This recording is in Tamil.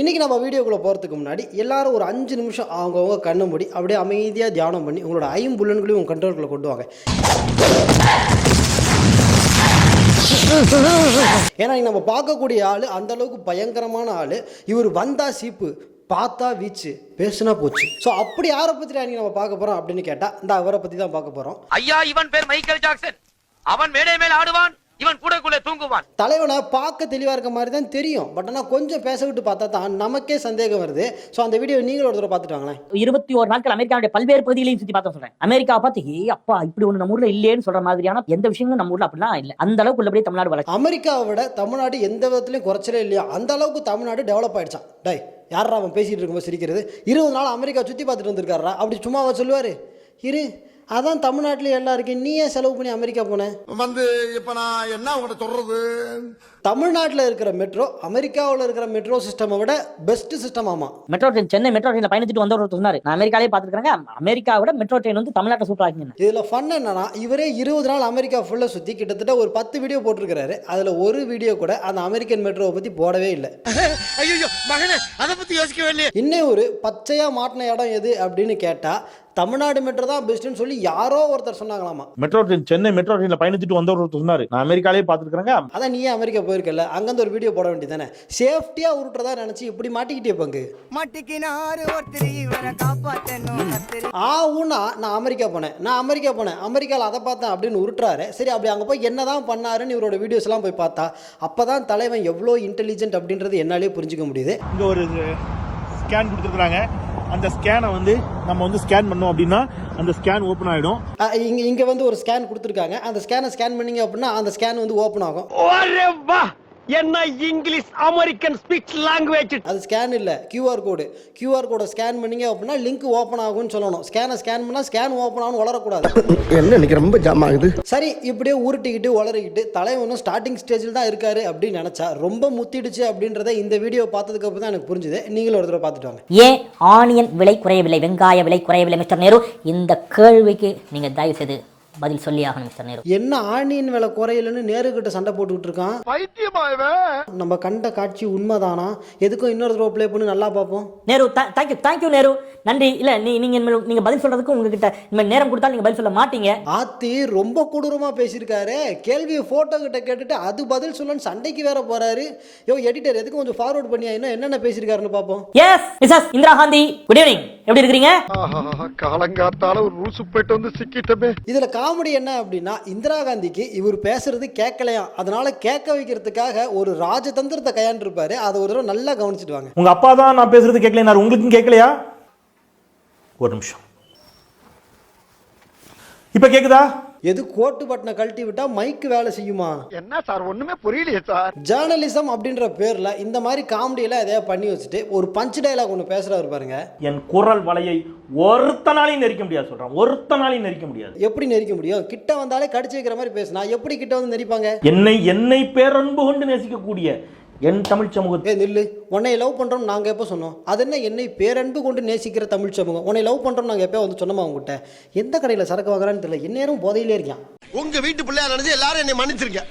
இன்றைக்கி நம்ம வீடியோக்குள்ளே போகிறதுக்கு முன்னாடி எல்லாரும் ஒரு அஞ்சு நிமிஷம் அவங்கவுங்க கண்ணை மூடி அப்படியே அமைதியாக தியானம் பண்ணி உங்களோட ஐம்புலன்களையும் உங்கள் கண்ட்ரோலுக்குள்ள கொண்டு வாங்க. ஏன்னா நம்ம பார்க்கக்கூடிய ஆள் அந்தளவுக்கு பயங்கரமான ஆள். இவர் வந்தா சீப்பு பார்த்தா வீச்சு பேசுனா போச்சு. ஸோ அப்படி யாரை பற்றி அன்றைக்கி நம்ம பார்க்க போகிறோம் அப்படின்னு கேட்டால் இந்த அவரை பற்றி தான் பார்க்க போகிறோம் ஐயா இவன் பேர் மைக்கேல் ஜாக்சன். அவன் மேடை மேல் ஆடுவான். இவன் கூடைக்குள்ளே தூங்குவான். தலைவனை பார்க்க தெளிவாக இருக்க மாதிரி தான் தெரியும். பட் ஆனால் கொஞ்சம் பேச விட்டு பார்த்தா தான் நமக்கே சந்தேகம் வருது. ஸோ அந்த வீடியோ நீங்களும் ஒரு தடவை பார்த்துட்டு வாங்களேன். இருபத்தி ஒரு நாட்கள் அமெரிக்காவுடைய பல்வேறு பகுதிகளையும் சுத்தி பார்த்தோம் சொல்றேன். அமெரிக்கா பார்த்து ஏ அப்பா இப்படி ஒண்ணு நம்ம ஊர்ல இல்லையேன்னு சொல்ற மாதிரியான எந்த விஷயங்களும் நம்ம ஊர்ல அப்படிலாம் இல்ல. அந்த அளவுக்கு உள்ளபடியே தமிழ்நாடு வளர்ச்சி. அமெரிக்காவை விட தமிழ்நாடு எந்த விதத்துலையும் குறைச்சலே இல்லையா? அந்த அளவுக்கு தமிழ்நாடு டெவலப் ஆயிடுச்சான் டேய் யாரா அவன் பேசிட்டு இருக்கும்போது சிரிக்கிறது? இருபது நாள் அமெரிக்கா சுற்றி பார்த்துட்டு வந்திருக்காரா அப்படி சும்மாவா சொல்லுவார்? இரு அதான் தமிழ்நாட்டில் எல்லாம் இருக்கு நீ ஏன் செலவு பண்ணி அமெரிக்கா போன? வந்து இப்ப நான் என்ன உங்கள்கிட்ட சொல்றது? தமிழ்நாட்டில் இருக்கிற மெட்ரோ அமெரிக்காவில் இருக்கிற மெட்ரோ சிஸ்டமை விட பெஸ்ட் சிஸ்டம் ஆமா. மெட்ரோ ட்ரெயின் சென்னை மெட்ரோ ட்ரெயின்ல பயணிச்சுட்டு வந்தவர் ஒருத்தர் சொன்னாரு. நான் அமெரிக்காலே பாத்துக்கிறேங்க அமெரிக்கா விட மெட்ரோ ட்ரெயின் வந்து தமிழ்நாட்டை சூப்பரா இருக்குங்க இதில் ஃபன் என்னன்னா இவரே இருபது நாள் அமெரிக்கா ஃபுல்லாக சுற்றி கிட்டத்தட்ட ஒரு பத்து வீடியோ போட்டிருக்கிறாரு. அதில் ஒரு வீடியோ கூட அந்த அமெரிக்கன் மெட்ரோவை பற்றி போடவே இல்லை. ஐயோ மகனே அதை பத்தி யோசிக்கவே இல்லையே இன்னும் ஒரு பச்சையாக மாட்டின இடம் எது அப்படின்னு கேட்டால் தமிழ்நாடு மெட்ரோ தான் பெஸ்ட்டுன்னு சொல்லி யாரோ ஒருத்தர் சொன்னாங்களாமா. மெட்ரோ ட்ரெயின் சென்னை மெட்ரோ ட்ரெயின்ல பயணிச்சுட்டு வந்தவர் ஒருத்தர் சொன்னாரு. நான் அமெரிக்காலே பாத்துருக்காங்க அதான் நீயே அமெரிக்கா போயிருக்கல அங்கேருந்து ஒரு வீடியோ போட வேண்டியதானே சேஃப்டியாக உருட்டுறதா நினச்சி இப்படி மாட்டிக்கிட்டே பங்கு மாட்டிக்கினாரு ஒருத்தர் இவரை காப்பாத்தணும் கத்திரி ஆ ஊனா நான் அமெரிக்கா போனேன். நான் அமெரிக்கா போனேன். அமெரிக்காவில் அதை பார்த்தேன் அப்படின்னு உருட்டுறாரு. சரி அப்படி அங்கே போய் என்ன தான் பண்ணாருன்னு இவரோட வீடியோஸ்லாம் போய் பார்த்தா அப்போ தான் தலைவன் எவ்வளோ இன்டெலிஜென்ட் அப்படின்றது என்னாலே புரிஞ்சுக்க முடியுது. இங்க ஒரு ஸ்கேன் கொடுத்துருக்காங்க அந்த ஸ்கேனை வந்து நம்ம வந்து ஸ்கேன் பண்ணோம் அப்படின்னா அந்த ஸ்கேன் ஓப்பன் ஆயிடும். இங்கே இங்கே வந்து ஒரு ஸ்கேன் கொடுத்துருக்காங்க. அந்த ஸ்கேனை ஸ்கேன் பண்ணீங்க அப்படின்னா அந்த ஸ்கேன் வந்து ஓப்பன் ஆகும். என்ன இங்கிலீஷ் அமெரிக்கன் ஸ்பீச் லாங்குவேஜ் அது ஸ்கேன் இல்லை. கியூஆர் கோடு கியூஆர் கோடை ஸ்கேன் பண்ணீங்க அப்படின்னா லிங்க் ஓப்பன் ஆகும்னு சொல்லணும். ஸ்கேனை ஸ்கேன் பண்ணால் ஸ்கேன் ஓப்பன் ஆகும் வளரக்கூடாது. என்ன இன்னைக்கு ரொம்ப ஜாம் ஆகுது. சரி இப்படியே உருட்டிக்கிட்டு வளரிக்கிட்டு தலைவனும் ஸ்டார்டிங் ஸ்டேஜில் தான் இருக்காரு அப்படின்னு நினச்சா ரொம்ப முத்திடுச்சு அப்படின்றத இந்த வீடியோ பார்த்ததுக்கு அப்புறம் தான் எனக்கு புரிஞ்சுது. நீங்களும் ஒரு தடவை பார்த்துட்டு வாங்க. ஏன் ஆனியன் விலை குறையவில்லை வெங்காய விலை குறையவில்லை மிஸ்டர் நேரு. இந்த கேள்விக்கு நீங்க தயவு செய்து பதில் சொல்லி ஆகணும் மிஸ்டர் நேரு. என்ன ஆணியின் விலை குறையலன்னு நேருக்கிட்ட சண்டை போட்டுக்கிட்டு இருக்கான்? பைத்தியமா இவன்? நம்ம கண்ட காட்சி உண்மைதானா? எதுக்கும் இன்னொரு தடவை ப்ளே பண்ணி நல்லா பார்ப்போம். Nehru thank you thank you Nehru. நன்றி. இல்ல நீ நீங்க நீங்க பதில் சொல்றதுக்கு உங்ககிட்ட இனிமேல் நேரம் கொடுத்தா நீங்க பதில் சொல்ல மாட்டீங்க. ஆத்தி ரொம்ப கொடூரமா பேசியிருக்காரு. கேள்வியை போட்டோ கிட்ட கேட்டுட்டு அது பதில் சொல்லன்னு சண்டைக்கு வேற போறாரு. யோ எடிட்டர் எதுக்கு கொஞ்சம் ஃபார்வர்ட் பண்ணியா? இன்னும் என்னென்ன பேசியிருக்காருன்னு பார்ப்போம். Yes Mrs Indira Gandhi good evening எப்படி இருக்கிறீங்க? காலங்காத்தால ஒரு ரூசு போயிட்டு வந்து சிக்கிட்டமே. இதுல காமெடி என்ன அப்படின்னா இந்திரா காந்திக்கு இவர் பேசுறது கேட்கலையாம். அதனால கேட்க வைக்கிறதுக்காக ஒரு ராஜதந்திரத்தை கையாண்டிருப்பாரு. அதை ஒரு தடவை நல்லா கவனிச்சுட்டு வாங்க. உங்க அப்பா தான் நான் பேசுறது கேட்கலையா உங்களுக்கும் கேட்கலையா? ஒரு நிமிஷம். இப்ப கேக்குதா? எது கோட்டு பட்டனை கழட்டி விட்டா மைக்கு வேலை செய்யுமா? என்ன சார் ஒண்ணுமே புரியலையே சார் ஜேர்னலிசம் அப்படின்ற பேர்ல இந்த மாதிரி காமெடியெல்லாம் எதையா பண்ணி வச்சுட்டு ஒரு பஞ்ச் டயலாக் ஒன்று பேசுறாரு பாருங்க. என் குரல் வலையை ஒருத்தனாலையும் நெரிக்க முடியாது சொல்றேன். ஒருத்தனாலையும் நெரிக்க முடியாது. எப்படி நெரிக்க முடியும்? கிட்ட வந்தாலே கடிச்சு வைக்கிற மாதிரி பேசினா எப்படி கிட்ட வந்து நெரிப்பாங்க? என்னை என்னை பேரன்பு கொண்டு நேசிக்கக்கூடிய என் தமிழ் சமூகத்தை ஏ நில்லு. உன்னை லவ் பண்றோம் நாங்க எப்போ சொன்னோம்? அது என்ன என்னை பேரன்பு கொண்டு நேசிக்கிற தமிழ் சமூகம்? உன்னை லவ் பண்றோம் நாங்க எப்போ வந்து சொன்னோமா உங்ககிட்ட எந்த கடையில் சரக்கு வாங்குறான்னு தெரியல. எந்நேரம் போதையிலே இருக்கான் உங்க வீட்டு பிள்ளையா நினைச்சு எல்லாரும் என்னை மன்னிச்சிருக்க